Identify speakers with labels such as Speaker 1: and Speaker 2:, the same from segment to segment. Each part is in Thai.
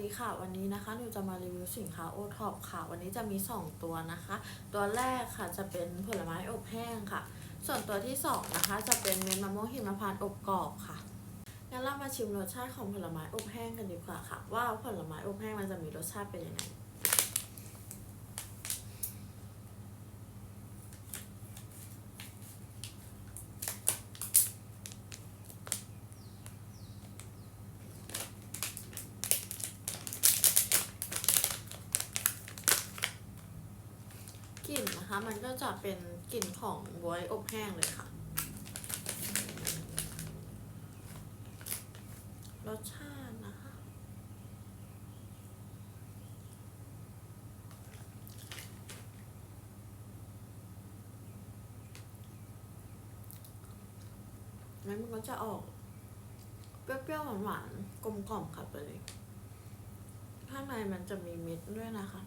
Speaker 1: ดีค่ะวันนี้นะคะหนูจะมารีวิวสินค้าโอท็อปค่ะ วันนี้จะมี 2 ตัวนะคะ ตัวแรกค่ะจะเป็นผลไม้อบแห้งค่ะ ส่วนตัวที่ 2 นะคะ จะเป็นเม็ดมะม่วงหิมพานต์อบกรอบค่ะงั้นเรามาชิมรสชาติของผลไม้อบแห้งกันดีกว่าค่ะ ว่าผลไม้อบแห้งมันจะมีรสชาติเป็นยังไง กลิ่ นะคะ มันก็จะเป็นกลิ่นของบวยอบแห้งเลยค่ะ รสชาตินะคะ แล้วมันก็จะออกเปรี้ยวๆหวานๆกลมกล่อมค่ะตัวนี้ข้างในมันจะมีเม็ดด้วยนะคะ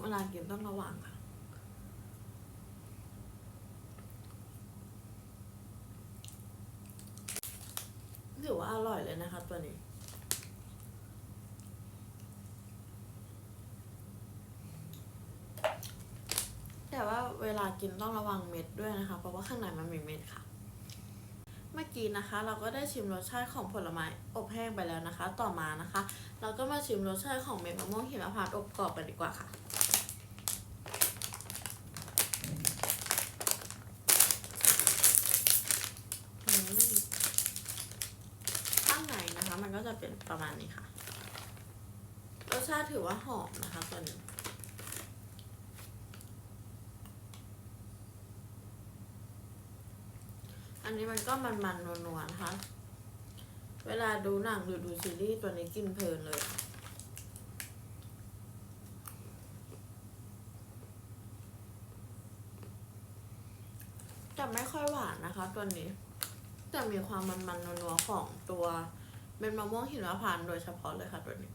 Speaker 1: เวลากินต้องระวังค่ะ ถือว่าอ ร่อยเลยนะคะตัวนี้ แต่ว่าเวลากินต้องระวังเม็ดด้วยนะคะ เพราะว่าข้างในมันมีเม็ดค่ะ เมื่อกี้นะคะ เราก็ได้ชิมรสชาติของผลไม้อบแห้งไปแล้วนะคะ ต่อมานะคะ เราก็มาชิมรสชาติของเม็ดมะม่วงหิมพานต์อบกรอบกันดีกว่าค่ะ อืมข้างในนะคะ มันก็จะเป็นประมาณนี้ค่ะรสชาติถือว่าหอมนะคะตัวนี้อันนี้มันก็มันๆนัวๆนะคะเวลาดูหนังหรือดูซีรีส์ตัวนี้กินเพลินเลยจะไม่ค่อยหวานนะคะ ตัวนี้ แต่มีความมันๆนัวๆของตัว เป็นมะม่วงหิมพานต์โดยเฉพาะเลยค่ะตัวนี้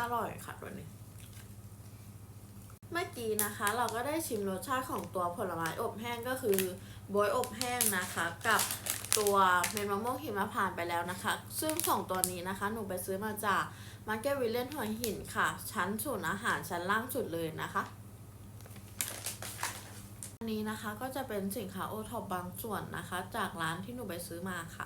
Speaker 1: อร่อยค่ะตัวนี้เมื่อกี้นะคะเราก็ได้ชิมรสชาติของตัวผลไม้อบแห้งก็คือบวยอบแห้งนะคะ กับตัวเม็ดมะม่วงหิมะพานไปแล้วนะคะ ซึ่งสองตัวนี้นะคะ หนูไปซื้อมาจากมาร์เก็ตวิลเลนหัวหินค่ะ ชั้นศูนย์อาหารชั้นล่างสุดเลยนะคะ นี้นะคะก็จะเป็นสินค้าโอท็อปบางส่วนนะคะ จากร้านที่หนูไปซื้อมาค่ะ